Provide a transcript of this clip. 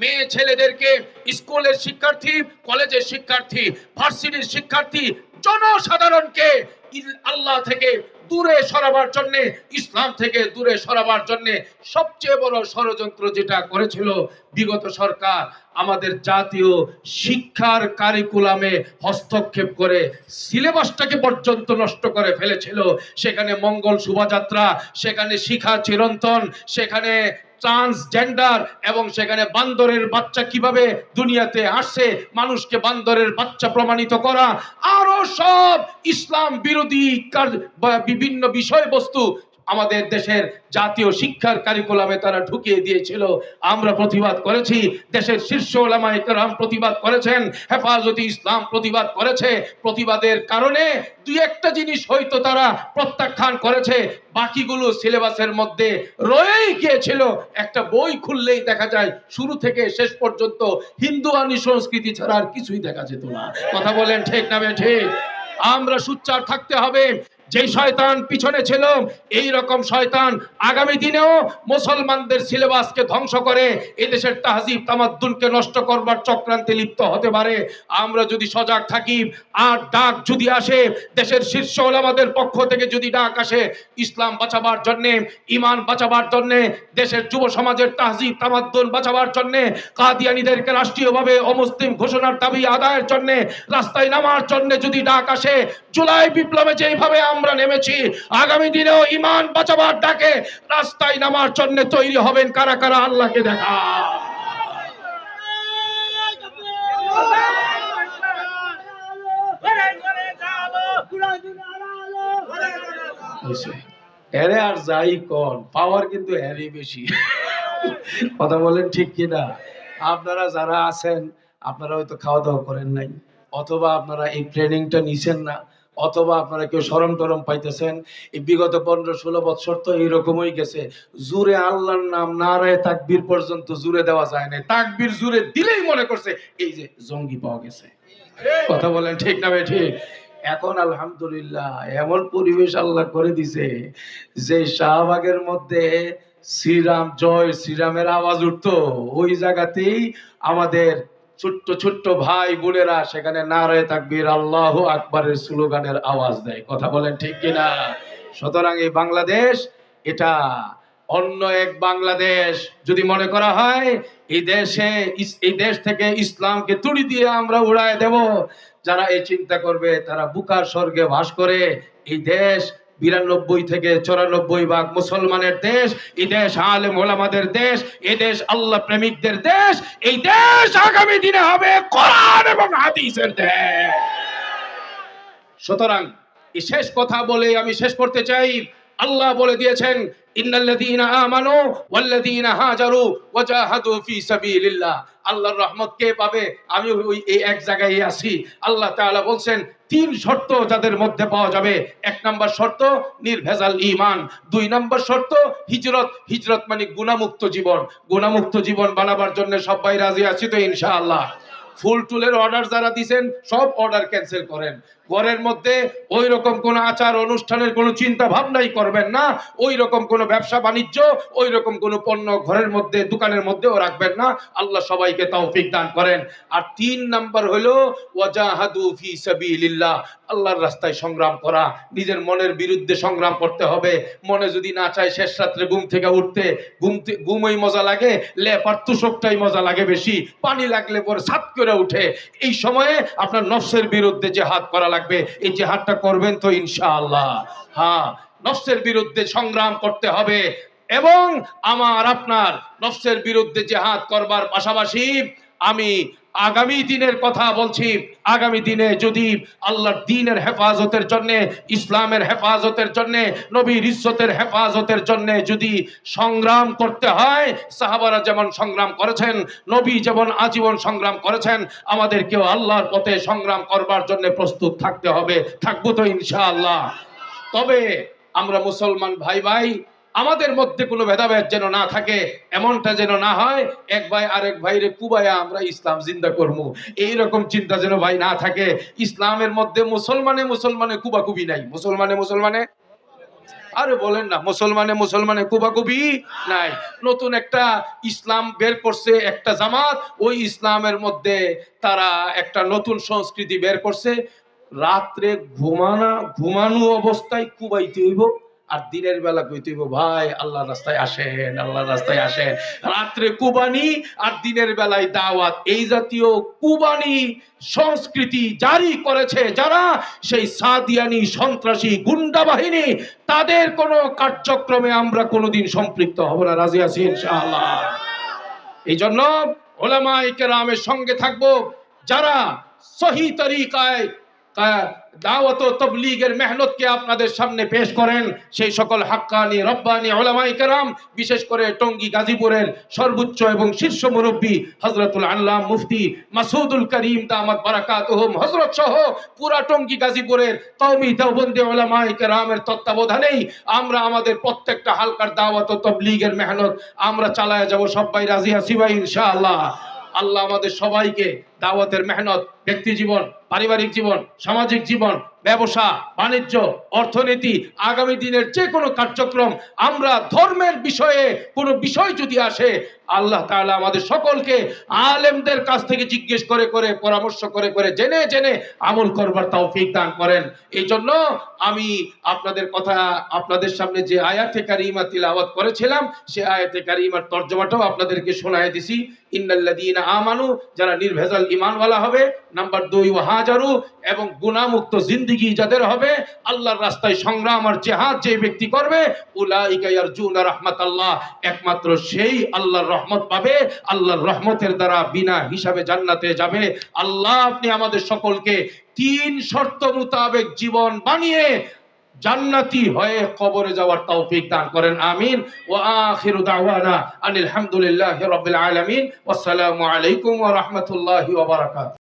মেয়ে ছেলেদেরকে স্কুলের শিক্ষার্থী, কলেজের শিক্ষার্থী, ভার্সিটির শিক্ষার্থী, জনসাধারণকে আল্লাহ থেকে দূরে সরাবার জন্য, ইসলাম থেকে দূরে সরাবার জন্য সবচেয়ে বড় ষড়যন্ত্র যেটা করেছিল বিগত সরকার, আমাদের জাতীয় শিক্ষার কারিকুলামে হস্তক্ষেপ করে সিলেবাসটাকে পর্যন্ত নষ্ট করে ফেলেছিল। সেখানে মঙ্গল শোভাযাত্রা, সেখানে শিখা চিরন্তন, সেখানে ট্রান্সজেন্ডার এবং সেখানে বান্দরের বাচ্চা কীভাবে দুনিয়াতে আসে, মানুষকে বান্দরের বাচ্চা প্রমাণিত করা, আরও সব ইসলাম বিরোধী বিভিন্ন বিষয়বস্তু আমাদের দেশের জাতীয় শিক্ষার কারিকুলামে তারা ঢুকিয়ে দিয়েছিল। আমরা প্রতিবাদ করেছি। দেশের শীর্ষ ওলামায়ে কেরাম প্রতিবাদ করেছেন। হেফাজতে ইসলাম প্রতিবাদ করেছে। প্রতিবাদের কারণে দুই একটা জিনিস হয়তো তারা প্রত্যাখ্যান করেছে। বাকিগুলো সিলেবাসের মধ্যে রয়েই গিয়েছিল। একটা বই খুললেই দেখা যায় শুরু থেকে শেষ পর্যন্ত হিন্দু আনি সংস্কৃতি ছাড়া আর কিছুই দেখা যেত না। কথা বলেন ঠিক না বে ঠিক? আমরা সুচ্চার থাকতে হবে। যে শয়তান পিছনে ছিল, এই রকম শয়তান আগামী দিনেও মুসলমানদের সিলেবাসকে ধ্বংস করে, এদেশের তাহজিব তামাদ্দুনকে নষ্ট করবার চক্রান্তে লিপ্ত হতে পারে। আমরা যদি সজাগ থাকি, আর ডাক যদি আসে, দেশের শীর্ষ ওলামাদের পক্ষ থেকে যদি ডাক আসে, ইসলাম বাঁচাবার জন্যে, ইমান বাঁচাবার জন্যে, দেশের যুব সমাজের তাহজিব তামাদ্দুন বাঁচাবার জন্যে, কাদিয়ানিদেরকে রাষ্ট্রীয়ভাবে অমুসলিম ঘোষণার দাবি আদায়ের জন্যে, রাস্তায় নামার জন্যে যদি ডাক আসে, জুলাই বিপ্লবে যেভাবে আমরা নেমেছি। আগামী দিনেও ইমান বাঁচাবার ডাকে রাস্তায় নামার জন্য তৈরি হবেন কারা কারা? আল্লাহকে দেখা। এরে আর যাই কন পাওয়ার কিন্তু এরই বেশি। কথা বলেন ঠিক কিনা? আপনারা যারা আছেন, আপনারা হয়তো খাওয়া দাওয়া করেন নাই, অথবা আপনারা এই ট্রেনিংটা নিছেন না অথবা আপনারা কেউ সরম টরম পাইতেছেন, এই বিগত পনেরো ষোলো বছর তো এইরকমই গেছে। জুরে আল্লাহর নাম নারায় তাকবীর পর্যন্ত জুড়ে দেওয়া যায় না তাকবীর জুড়ে দিলেই মনে করছে, এই যে জঙ্গি পাওয়া গেছে। কথা বলেন ঠিক না ভাই, ঠিক? এখন আলহামদুলিল্লাহ এমন পরিবেশ আল্লাহ করে দিছে, যে শাহবাগের মধ্যে শ্রীরাম, জয় শ্রীরামের আওয়াজ উঠতো। ওই জায়গাতেই আমাদের ছোট্ট ছোট্ট ভাই বোনেরা, সেখানে নারায় তাকবীর আল্লাহ আকবরের স্লোগানের আওয়াজ দেয়। কথা বলেন ঠিক কিনা? সুতরাং এই বাংলাদেশ, এটা অন্য এক বাংলাদেশ। যদি মনে করা হয়, এই দেশে এই দেশ থেকে ইসলামকে তুড়ি দিয়ে আমরা উড়ায় দেব। যারা এই চিন্তা করবে, তারা বুকার স্বর্গে বাস করে। এই দেশ বিরানব্বই থেকে চৌরানব্বই ভাগ মুসলমানের দেশ এই দেশ আলেম ওলামাদের দেশ, এ দেশ আল্লাহ প্রেমিকদের দেশ, এই দেশ আগামী দিনে হবে কোরআন এবং হাদিসের দেশ। সুতরাং, এই শেষ কথা বলে আমি শেষ করতে চাই। আল্লাহ বলে দিয়েছেন আল্লাহর রহমত কে পাবে? আমি ওই এক জায়গায় আছি। আল্লাহ তাআলা বলছেন, তিন শর্ত যাদের মধ্যে পাওয়া যাবে। এক নাম্বার শর্ত, নির্ভেজাল ঈমান। দুই নাম্বার শর্ত, হিজরত। হিজরত মানে গুনাহমুক্ত জীবন। গুনাহমুক্ত জীবন বানাবার জন্য সবাই রাজি আছি তো ইনশাআল্লাহ। ফুল টুলের অর্ডার যারা দিছেন, সব অর্ডার ক্যান্সেল করেন। ঘরের মধ্যে ওই রকম কোন আচার অনুষ্ঠানের কোনো চিন্তা ভাবনাই করবেন না। ওই রকম কোনো ব্যবসা বাণিজ্য ওই রকম কোনো পণ্য ঘরের মধ্যে, দোকানের মধ্যেও রাখবেন না। আল্লাহ সবাইকে তৌফিক দান করেন। আর তিন নাম্বার হলো, ওয়াজাহাদু ফি সাবিলিল্লাহ। আল্লাহর রাস্তায় সংগ্রাম করা। নিজের মনের বিরুদ্ধে সংগ্রাম করতে হবে। মনে যদি না চায়, শেষ রাত্রে ঘুম থেকে উঠতে। ঘুম ঘুমই মজা লাগে লেপার তুষকটাই মজা লাগে বেশি। পানি লাগলে পরে সাত করে উঠে এই সময়ে আপনার নফসের বিরুদ্ধে যে হাত করা লাগবে। এই যে হাতটা করবেন তো ইনশাআল্লাহ। হ্যাঁ নফসের বিরুদ্ধে সংগ্রাম করতে হবে এবং আমার আপনার নফসের বিরুদ্ধে যে হাত করবার পাশাপাশি আমি আগামী দিনের কথা বলছি। আগামী দিনে যদি আল্লাহর দিনের হেফাজতের জন্য, ইসলামের হেফাজতের জন্য, নবীর ইজ্জতের হেফাজতের জন্য যদি সংগ্রাম করতে হয়, সাহাবারা যেমন সংগ্রাম করেছেন, নবী যেমন আজীবন সংগ্রাম করেছেন আমাদেরকেও আল্লাহর পথে সংগ্রাম করবার জন্য প্রস্তুত থাকতে হবে। থাকব তো ইনশাআল্লাহ। তবে আমরা মুসলমান ভাই ভাই আমাদের মধ্যে কোনো ভেদাভেদ যেন না থাকে, এমনটা যেন না হয়, এক ভাই আরেক ভাইরে কুবায়া আমরা ইসলাম জিন্দা করব এইরকম চিন্তা যেন ভাই না থাকে, ইসলামের মধ্যে মুসলমানে মুসলমানে কুবাকুবি নাই। মুসলমানে মুসলমানে? আরে বলেন না, মুসলমানে মুসলমানে কুবাকুবি নাই। নতুন একটা ইসলাম বের করছে একটা জামাত, ওই ইসলামের মধ্যে তারা একটা নতুন সংস্কৃতি বের করছে। রাত্রে ঘুমানা, ঘুমানো অবস্থায় কুবাইতে হইব। আর দিনের বেলা কইতে হইব, ভাই আল্লাহ রাস্তায় আসেন আল্লাহ রাস্তায় আসেন। রাত্রে কুবানি আর দিনের বেলায় দাওয়াত। এই জাতীয় কুবানি সংস্কৃতি জারি করেছে যারা, সেই সাদিয়ানি সন্ত্রাসী গুন্ডা বাহিনী। তাদের কোনো কার্যক্রমে আমরা কোনোদিন সম্পৃক্ত হব না। রাজি আছি, ইনশাআল্লাহ। এই জন্য ওলামাই কেরামের সঙ্গে থাকব। যারা সহি তরিকায় দাওয়াত তবলিগের মেহনতকে আপনাদের সামনে পেশ করেন, সেই সকল হাক্কানি, রব্বানি ওলামাই কেরাম, বিশেষ করে টঙ্গী, গাজীপুরের সর্বোচ্চ এবং শীর্ষ মুরব্বী হজরতুল আল্লাহ মুফতি মাসুদুল করিম দামাত বারাকাত হজরত সহ পুরা টঙ্গী, গাজীপুরের তৌমি দেওবন্দে ওলামাই কেরামের তত্ত্বাবধানেই আমরা আমাদের প্রত্যেকটা হালকার দাওয়াত তবলিগের মেহনত আমরা চালায় যাব সবাই রাজি আছি ভাই, ইনশাআল্লাহ। আল্লাহ আমাদের সবাইকে দাওয়াতের মেহনত, ব্যক্তি জীবন, পারিবারিক জীবন, সামাজিক জীবন, ব্যবসা, বাণিজ্য, অর্থনীতি, আগামী দিনের যে কোনো কার্যক্রম, আমরা ধর্মের বিষয়ে কোনো বিষয় যদি আসে, আল্লাহ তাআলা আমাদের সকলকে আলেমদের কাছ থেকে জিজ্ঞেস করে করে, পরামর্শ করে করে জেনে জেনে আমল করবার তৌফিক দান করেন। এই জন্য আমি আপনাদের কথা, আপনাদের সামনে যে আয়াতে কারিমা তিলাওয়াত করেছিলাম, সে আয়াতে কারিমার তর্জমাটাও আপনাদেরকে শোনায় দিছি। ইন্নাল্লাযীনা আমানু, যারা নির্ভেজাল ঈমানওয়ালা হবে, নাম্বার দুই, ওয়াহাজারু, এবং গুণামুক্ত জিন্দেগি যাদের হবে, আল্লাহর রাস্তায় সংগ্রাম আর জিহাদ যে ব্যক্তি করবে, উলাইকা ইয়ারজুনা রাহমাতাল্লাহ। একমাত্র সেই আল্লাহর রহমত পাবে, আল্লাহর রহমতের দ্বারা বিনা হিসাবে জান্নাতে যাবে। আল্লাহ আপনি আমাদের সকলকে তিন শর্ত মোতাবেক জীবন বানিয়ে জান্নাতি হয়ে কবরে যাওয়ার তৌফিক দান করেন, আমিন। ওয়া আখিরু দাওয়ানা আনিল হামদুলিল্লাহি রাব্বিল আলামিন। ওয়াসসালামু আলাইকুম ওয়া রাহমাতুল্লাহি ওয়া বারাকাতুহু।